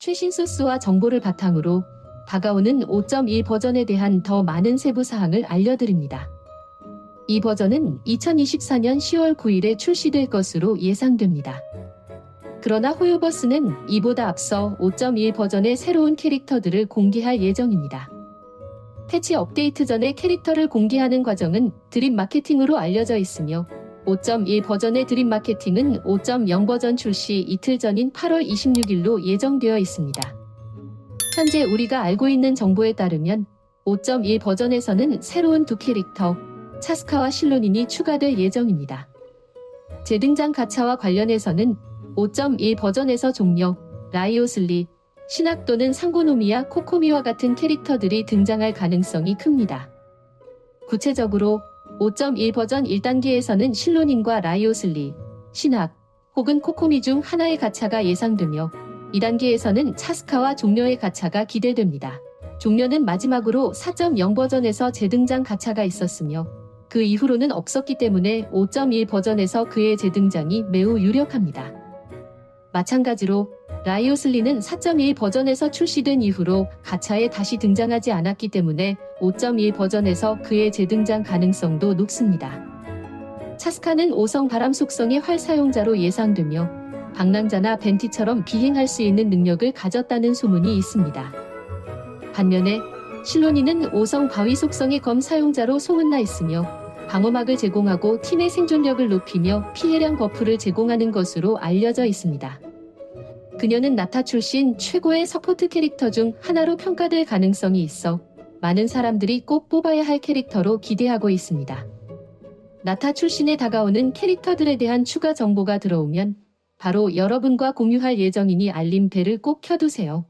최신 소스와 정보를 바탕으로 다가오는 5.1 버전에 대한 더 많은 세부 사항을 알려드립니다. 이 버전은 2024년 10월 9일에 출시될 것으로 예상됩니다. 그러나 호요버스는 이보다 앞서 5.1 버전의 새로운 캐릭터들을 공개할 예정입니다. 패치 업데이트 전에 캐릭터를 공개하는 과정은 드립 마케팅으로 알려져 있으며 5.1 버전의 드립 마케팅은 5.0 버전 출시 이틀 전인 8월 26일로 예정되어 있습니다. 현재 우리가 알고 있는 정보에 따르면 5.1 버전에서는 새로운 두 캐릭터 차스카와 실로닌이 추가될 예정입니다. 재등장 가차와 관련해서는 5.1 버전에서 종료, 라이오슬리, 신학 또는 상고노미야 코코미와 같은 캐릭터들이 등장할 가능성이 큽니다. 구체적으로 5.1 버전 1단계에서는 실로닌과 라이오슬리, 신학 혹은 코코미 중 하나의 가차가 예상되며 2단계에서는 차스카와 종료의 가차가 기대됩니다. 종료는 마지막으로 4.0 버전에서 재등장 가차가 있었으며 그 이후로는 없었기 때문에 5.1 버전에서 그의 재등장이 매우 유력합니다. 마찬가지로 라이오슬리는 4.1 버전에서 출시된 이후로 가차에 다시 등장하지 않았기 때문에 5.1 버전에서 그의 재등장 가능성도 높습니다. 차스카는 5성 바람 속성의 활 사용자로 예상되며 방랑자나 벤티처럼 비행할 수 있는 능력을 가졌다는 소문이 있습니다. 반면에 실로니는 5성 바위 속성의 검 사용자로 소문나 있으며 방어막을 제공하고 팀의 생존력을 높이며 피해량 버프를 제공하는 것으로 알려져 있습니다. 그녀는 나타 출신 최고의 서포트 캐릭터 중 하나로 평가될 가능성이 있어 많은 사람들이 꼭 뽑아야 할 캐릭터로 기대하고 있습니다. 나타 출신에 다가오는 캐릭터들에 대한 추가 정보가 들어오면 바로 여러분과 공유할 예정이니 알림벨을 꼭 켜두세요.